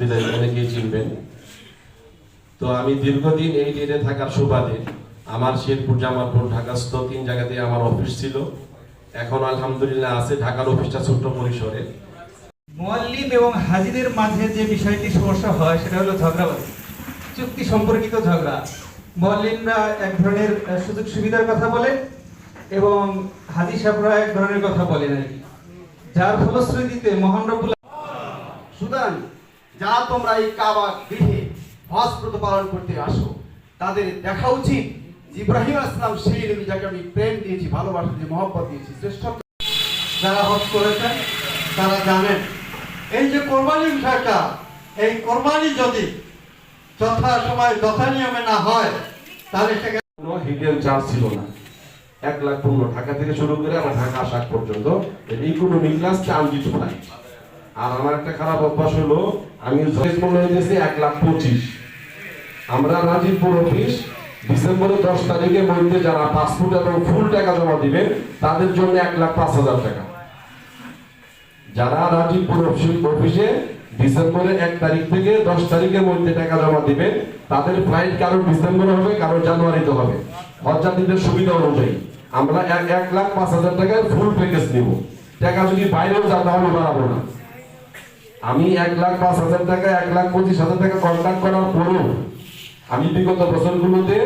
আলহামদুলিল্লাহ অনেকেই চিনবেন। তো আমি দীর্ঘদিন এই ট্রেনে থাকার সুবাদে আমার শেরপুর, জামালপুর, ঢাকাস্থ তিন জায়গাতে আমার অফিস ছিল। এখন আলহামদুলিল্লাহ আছে ঢাকার অফিসটা ছোট্ট পরিসরে। মোয়াল্লিম এবং হাজিদের মাঝে যে বিষয়টি সমস্যা হয়, সেটা হলো ঝগড়াবাজি চুক্তি সম্পর্কিত ঝগড়া। মোয়াল্লিমরা এক ধরনের সুযোগ সুবিধার কথা বলে এবং হাজি সাহেবরা এক ধরনের কথা বলেন আর কি। যার ফলশ্রুতিতে মহান রব্বুল সুতরাং যারা তোমরা এই কাবা গৃহে হজ পালন করতে আসো, তাদের দেখা উচিত ইব্রাহিম আসলাম সেই নবী যাকে আমি প্রেম দিয়েছি, ভালোবাসা দিয়েছি মহব্বত দিয়েছি, শ্রেষ্ঠত্ব যারা হজ করেছেন, তারা জানেন, এই যে কোরবানি বিষয়টা, এই কোরবানি যদি যথা সময়, যথা নিয়মে না হয়, তাহলে সেখানে কোনো হিডেন চার্জ ছিল না। এক লাখ পনেরো ঢাকা থেকে শুরু করে আমার ঢাকা আসা পর্যন্ত ইকোনমি ক্লাস ট্রানজিট ফ্লাইট আর আমার একটা খারাপ অভ্যাস হলো, আমি এক লাখ পঁচিশ। আমরা রাজীবপুর অফিস ডিসেম্বরের দশ তারিখের মধ্যে যারা পাসপোর্ট এবং ফুল টাকা জমা দিবেন, তাদের জন্য এক লাখ পাঁচ হাজার টাকা। যারা রাজীবপুর অফিস- ডিসেম্বরের এক তারিখ থেকে দশ তারিখের মধ্যে টাকা জমা দিবেন, তাদের ফ্লাইট কারও ডিসেম্বরে হবে কারও জানুয়ারিতে হবে। হজযাত্রীদের সুবিধা অনুযায়ী আমরা এক এক লাখ পাঁচ হাজার টাকায় ফুল প্যাকেজ নিব। টাকা যদি বাইরেও যায় তাহলে বাড়াবো না। আমি এক লাখ পাঁচ হাজার টাকা, এক লাখ পঁচিশ হাজার টাকা কন্ট্যাক্ট করার পরেও আমি বিগত বছরগুলোতে